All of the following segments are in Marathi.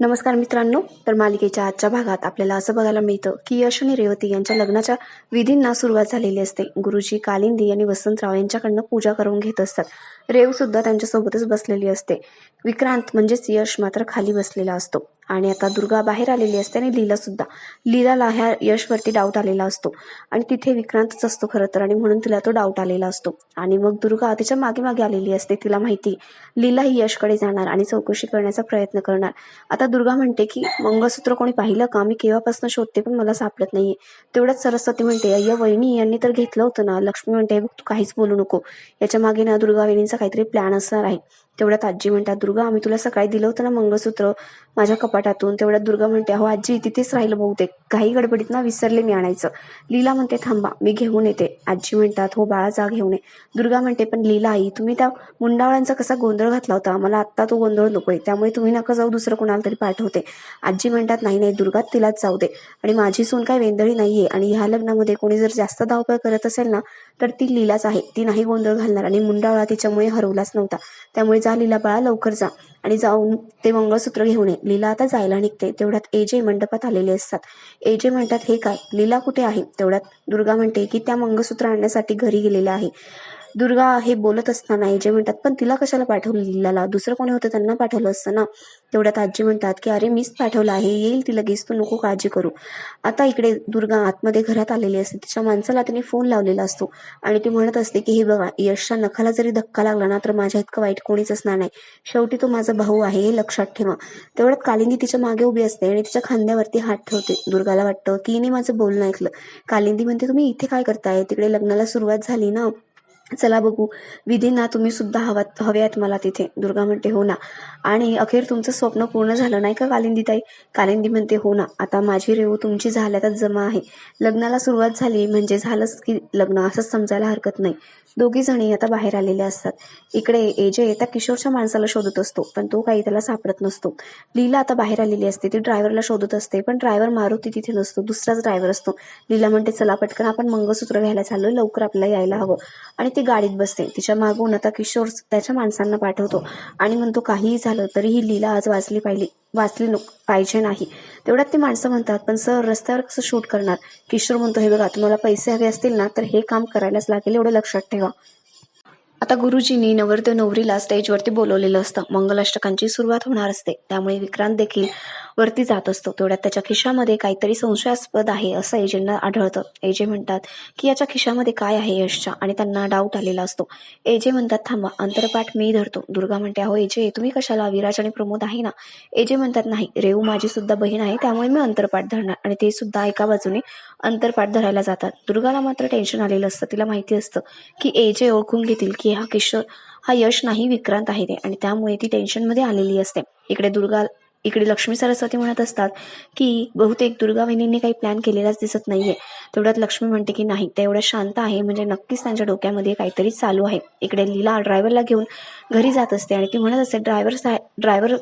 नमस्कार मित्रांनो तर मालिकेच्या आजच्या भागात आपल्याला असं बघायला मिळतं की यश आणि रेवती यांच्या लग्नाच्या विधींना सुरुवात झालेली असते. गुरुजी कालिंदी आणि वसंतराव यांच्याकडनं पूजा करून घेत असतात. रेव सुद्धा त्यांच्यासोबतच बसलेली असते. विक्रांत म्हणजेच यश मात्र खाली बसलेला असतो. आणि आता दुर्गा बाहेर आलेली असते आणि लीलासुद्धा लीलाला ह्या यशवरती डाऊट आलेला असतो. आणि तिथे विक्रांतच असतो खरं तर आणि म्हणून तिला तो डाऊट आलेला असतो. आणि मग दुर्गा तिच्यामागे मागे आलेली असते तिला माहिती. लीला ही यशकडे जाणार आणि चौकशी करण्याचा प्रयत्न करणार. आता दुर्गा म्हणते की मंगळसूत्र कोणी पाहिलं का? मी केव्हापासून शोधते पण मला सापडत नाहीये. तेवढ्याच सरस्वती म्हणते अय्या वहिनी यांनी तर घेतलं होतं ना. लक्ष्मी म्हणते बघ तू काहीच बोलू नको. याच्या मागे ना दुर्गा वहिनीचा काहीतरी प्लॅन असणार आहे. तेवढ्यात आजी म्हणतात दुर्गा आम्ही तुला सकाळी दिलं होतं ना मंगळसूत्र माझ्या कपाटातून. तेवढ्यात दुर्गा म्हणते हो आजी तिथेच राहिलं बहुतेक. काही गडबडीत ना विसरले मी आणायचं. लीला म्हणते थांबा मी घेऊन येते. आजी म्हणतात हो बाळा जा घेऊन ये. दुर्गा म्हणते पण लीला आई तुम्ही त्या मुंडावळांचा कसा गोंधळ घातला होता? मला आत्ता तो गोंधळ नकोय. त्यामुळे तुम्ही नका जाऊ दुसरं कोणाला तरी पाठवते. आजी म्हणतात नाही नाही दुर्गा तिलाच जाऊ दे. आणि माझी सून काय वेंदळी नाहीये आणि ह्या लग्नामध्ये कोणी जर जास्त धावपळ करत असेल ना तर ती लीलाच आहे. ती नाही गोंधळ घालणार आणि मुंडावळा तिच्यामुळे हरवलाच नव्हता. त्यामुळे जा लीला बाळा लवकर जा. आणि जाऊन ते मंगळसूत्र घेऊन ये. लीला आता जायला निघते. तेवढ्यात एजे मंडपात आलेले असतात. एजे म्हणतात हे काय? लीला कुठे आहे? तेवढ्यात दुर्गा म्हणते की त्या मंगळसूत्र आणण्यासाठी घरी गेलेल्या आहे. दुर्गा हे बोलत असताना जे म्हणतात पण तिला कशाला पाठवलं लीलाला? दुसरं कोणी होतं त्यांना पाठवलं असतं ना? तेवढ्यात आजी म्हणतात की अरे मीच पाठवलं आहे. येईल ती लगेच तू नको काळजी करू. आता इकडे दुर्गा आतमध्ये घरात आलेली असते. तिच्या माणसाला तिने फोन लावलेला असतो. आणि ती म्हणत असते की हे बघा यशच्या नखाला जरी धक्का लागला ना तर माझ्या इतकं वाईट कोणीच असणार नाही. शेवटी तो माझा भाऊ आहे हे लक्षात ठेवा. तेवढ्यात कालिंदी तिच्यामागे उभी असते आणि तिच्या खांद्यावरती हात ठेवते. दुर्गाला वाटतं की हिने माझं बोलणं ऐकलं. कालिंदी म्हणते तुम्ही इथे काय करताय? तिकडे लग्नाला सुरुवात झाली ना. चला बघू. विधींना तुम्ही सुद्धा हवात हव्यात मला तिथे. दुर्गा म्हणते हो ना. आणि अखेर तुमचं स्वप्न पूर्ण झालं नाही का कालिंदीताई? कालिंदी म्हणते हो ना. आता माझी रेऊ तुमची झाल्यातच जमा आहे. लग्नाला सुरुवात झाली म्हणजे झालंच की लग्न असंच समजायला हरकत नाही. दोघी जणी आता बाहेर आलेल्या असतात. इकडे एजे त्या किशोरच्या माणसाला शोधत असतो पण तो काही त्याला सापडत नसतो. लीला आता बाहेर आलेली असते. ती ड्रायव्हरला शोधत असते पण ड्रायव्हर मारुती तिथे नसतो. दुसराच ड्रायव्हर असतो. लीला म्हणते चला पटकन आपण मंगळसूत्र घ्यायला चाललो लवकर आपल्याला यायला हवं. आणि ते गाडीत बसते. तिच्या मागून आता किशोर त्याच्या माणसांना पाठवतो. आणि म्हणतो काहीही झालं तरी ही लीला आज वाचली पाहिली वाचली नको पाहिजे नाही. तेवढ्यात ते माणसं म्हणतात पण सर रस्त्यावर कसं शूट करणार? किशोर म्हणतो हे बघा तुम्हाला पैसे हवे असतील ना तर हे काम करायलाच लागेल एवढं लक्षात ठेवा. आता गुरुजींनी नवरदेव नवरीला स्टेजवरती बोलवलेलं असतं. मंगलाष्टकांची सुरुवात होणार असते. त्यामुळे विक्रांत देखील वरती जात असतो. तेवढ्यात त्याच्या खिशामध्ये काहीतरी संशयास्पद आहे असं एजेंटला आढळतं. एजे म्हणतात की याच्या खिशामध्ये काय आहे यशच्या? आणि त्यांना डाऊट आलेला असतो. एजे म्हणतात थांबा अंतरपाठ मी धरतो. दुर्गा म्हणते अहो एजे तुम्ही कशाला? विराज आणि प्रमोद आहे ना? एजे म्हणतात नाही रेऊ माझी सुद्धा बहीण आहे त्यामुळे मी अंतरपाठ धरणार. आणि ते सुद्धा एका बाजूने अंतरपाठ धरायला जातात. दुर्गाला मात्र टेन्शन आलेलं असतं. तिला माहिती असतं की एजे ओळखून घेतील की हा किशोर हा यश नाही विक्रांत आहे ते. आणि त्यामुळे ती टेन्शनमध्ये आलेली असते. इकडे दुर्गा इकडे लक्ष्मी सरस्वती म्हणत असतात की बहुतेक दुर्गा वहिनींनी काही प्लॅन केलेलाच दिसत नाहीये. तेवढ्यात लक्ष्मी म्हणते की नाही त्या एवढ्या शांत आहे म्हणजे नक्कीच त्यांच्या डोक्यामध्ये काहीतरी चालू आहे. इकडे लीला ड्रायव्हरला घेऊन घरी जात असते आणि ती म्हणत असते ड्रायव्हर ड्रायव्हर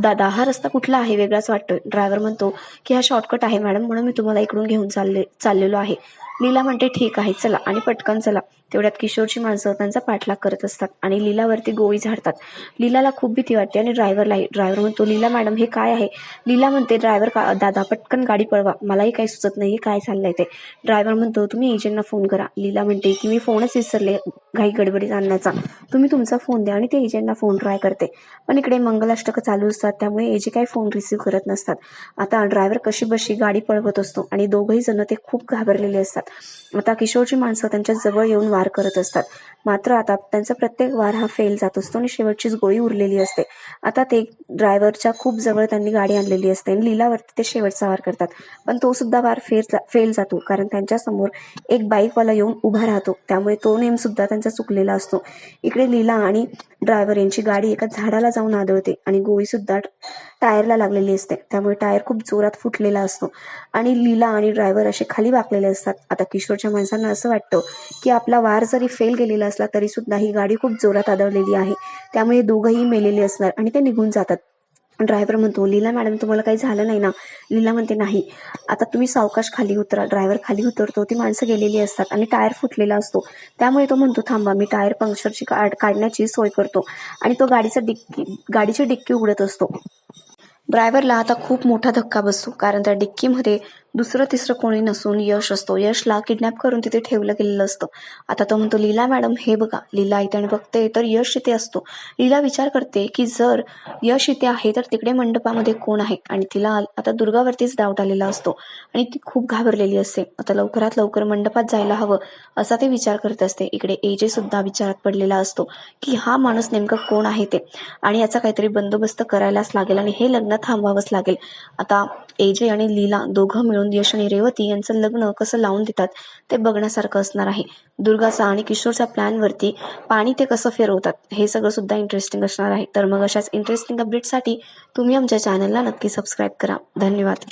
दादा हा रस्ता कुठला आहे? वेगळाच वाटतोय. ड्रायव्हर म्हणतो की हा शॉर्टकट आहे मॅडम म्हणून मी तुम्हाला इकडून घेऊन चालले चाललेलो आहे. लीला म्हणते ठीक आहे चला. आणि पटकन चला. तेवढ्यात किशोरची माणसं त्यांचा पाठलाग करत असतात आणि लीलावरती गोळी झाडतात. लीलाला खूप भीती वाटते आणि ड्रायव्हरलाही ड्रायव्हर म्हणतो लीला मॅडम हे काय आहे? लीला म्हणते ड्रायव्हर का दादा पटकन गाडी पळवा. मलाही काही सुचत नाही काय चाललंय ते. ड्रायव्हर म्हणतो तुम्ही एजंटना फोन करा. लीला म्हणते की मी फोनच विसरले. घाई गडबडीत आणण्याचा. तुम्ही तुमचा फोन द्या आणि ते एजंटना फोन ट्राय करते. पण इकडे मंगलाष्टकं चालू असतात त्यामुळे एजे काही फोन रिसीव्ह करत नसतात. आता ड्रायव्हर कशी बशी गाडी पळवत असतो आणि दोघही जण ते खूप घाबरलेले असतात. आता किशोरची माणसं त्यांच्या जवळ येऊन वार करत असतात. मात्र आता त्यांचा प्रत्येक वार हा फेल जात असतो आणि शेवटचीच गोळी उरलेली असते. आता ते ड्रायव्हरच्या खूप जवळ त्यांनी गाडी आणलेली असते आणि लिलावरती ते शेवटचा वार करतात. पण तो सुद्धा वार फेल फेल जातो. कारण त्यांच्यासमोर एक बाईकवाला येऊन उभा राहतो. त्यामुळे तो नेम सुद्धा त्यांचा चुकलेला असतो. इकडे लीला आणि ड्रायव्हर यांची गाडी एका झाडाला जाऊन आदळते आणि गोळी सुद्धा टायरला लागलेली असते. त्यामुळे टायर खूप जोरात फुटलेला असतो. आणि लीला आणि ड्रायव्हर असे खाली वाकलेले असतात. आता किशोरच्या माणसांना असं वाटतं की आपला वार जरी फेल गेलेला असला तरी सुद्धा ही गाडी खूप जोरात आदळलेली आहे. त्यामुळे दोघंही मेलेले असणार आणि ते निघून जातात. ड्रायव्हर म्हणतो लीला मॅडम तुम्हाला काही झालं नाही ना? लीला म्हणते नाही. आता तुम्ही सावकाश खाली उतरा. ड्रायव्हर खाली उतरतो ती माणसं गेलेली असतात आणि टायर फुटलेला असतो. त्यामुळे तो म्हणतो थांबा मी टायर पंक्चरची काढण्याची सोय करतो. आणि तो गाडीचा डिक्की गाडीची डिक्की उघडत असतो. ड्रायव्हरला आता खूप मोठा धक्का बसतो कारण त्या डिक्कीमध्ये दुसरं तिसरं कोणी नसून यश असतो. यशला किडनॅप करून तिथे ठेवलं गेलेलं असतं. आता तो म्हणतो लीला मॅडम हे बघा लीला इथे आणि बघते तर यश इथे असतो. लीला विचार करते की जर यश इथे आहे तर तिकडे मंडपामध्ये कोण आहे? आणि तिला आता दुर्गावरतीच डाऊट आलेला असतो. आणि ती खूप घाबरलेली असते. आता लवकरात लवकर मंडपात जायला हवं असा ते विचार करत असते. इकडे एजे सुद्धा विचारात पडलेला असतो की हा माणूस नेमका कोण आहे ते? आणि याचा काहीतरी बंदोबस्त करायलाच लागेल आणि हे लग्न थांबवावंच लागेल. आता एजे आणि लीला दोघं मिळून यश आणि रेवती यांचं लग्न कसं लावून देतात ते बघण्यासारखं असणार आहे. दुर्गाचा आणि किशोरच्या प्लॅनवरती पाणी ते कसं फिरवतात हे सगळं सुद्धा इंटरेस्टिंग असणार आहे. तर मग अशाच इंटरेस्टिंग अपडेटसाठी तुम्ही आमच्या चॅनलला नक्की सबस्क्राईब करा. धन्यवाद.